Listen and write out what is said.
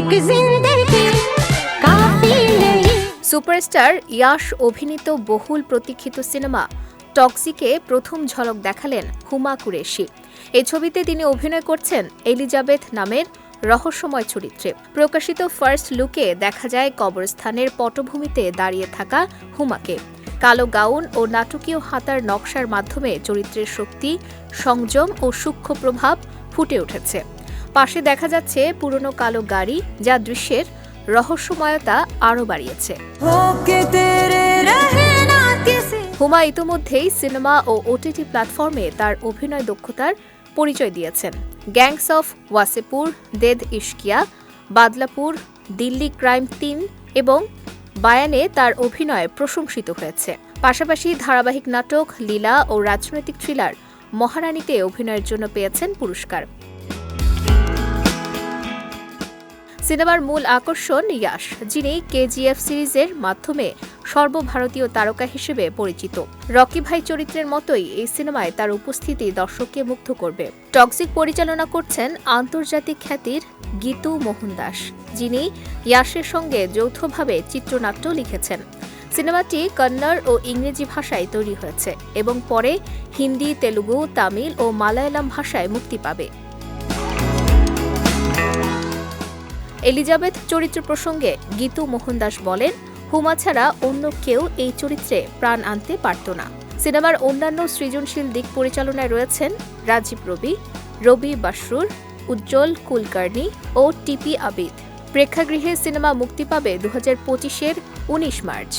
एक जिंदगी काफी नहीं সুপারস্টার ইয়াশ অভিনীত বহুল প্রতীক্ষিত সিনেমা টক্সিকে প্রথম ঝলক দেখালেন হুমা কুরেশি এই ছবিতে তিনি অভিনয় করছেন এলিজাবেথ নামের রহস্যময় চরিত্রে প্রকাশিত ফার্স্ট লুকে দেখা যায় কবরস্থানের পটভূমিতে দাঁড়িয়ে থাকা হুমাকে কালো গাউন ও নাটকীয় হাতার নকশার মাধ্যমে চরিত্রের শক্তি সংযম ও সূক্ষ্ম প্রভাব ফুটে উঠেছে পাশে দেখা যাচ্ছে পুরনো কালো গাড়ি যা দৃশ্যের রহস্যময়তা আরও বাড়িয়েছে। হুমা ইতোমধ্যেই সিনেমা ও ওটিটি প্ল্যাটফর্মে তার অভিনয় দক্ষতার পরিচয় দিয়েছেন। Gangs of Wasseypur Dedh Ishqiya Badlapur Delhi Crime তিন এবং বায়ানে তার অভিনয় প্রশংসিত হয়েছে। পাশাপাশি ধারাবাহিক নাটক লীলা ও রাজনৈতিক থ্রিলার মহারানীতে অভিনয়ের জন্য পেয়েছেন পুরস্কার। সিনেমার মূল আকর্ষণ ইয়াশ, যিনি কেজিএফ সিরিজের মাধ্যমে সর্বভারতীয় তারকা হিসেবে পরিচিত। রকি ভাই চরিত্রের মতোই এই সিনেমায় তার উপস্থিতি দর্শককে মুগ্ধ করবে। টক্সিক পরিচালনা করছেন আন্তর্জাতিক খ্যাতির গীতু মোহনদাস যিনি ইয়াশের সঙ্গে যৌথভাবে চিত্রনাট্য লিখেছেন। সিনেমাটি কন্নড় ও ইংরেজি ভাষায় তৈরি হয়েছে এবং পরে হিন্দি, তেলুগু, তামিল ও মালায়ালাম ভাষায় মুক্তি পাবে। এলিজাবেথ চরিত্র প্রসঙ্গে গীতু মোহন দাস বলেন, হুমা ছাড়া অন্য কেউ এই চরিত্রে প্রাণ আনতে পারত না। সিনেমার অন্যান্য সৃজনশীল দিক পরিচালনায় রয়েছেন রাজীব রবি রবি বাসরুর, উজ্জ্বল কুলকার্নি ও টিপি আবিদ। প্রেক্ষাগৃহে সিনেমা মুক্তি পাবে দু হাজার পঁচিশের উনিশ মার্চ।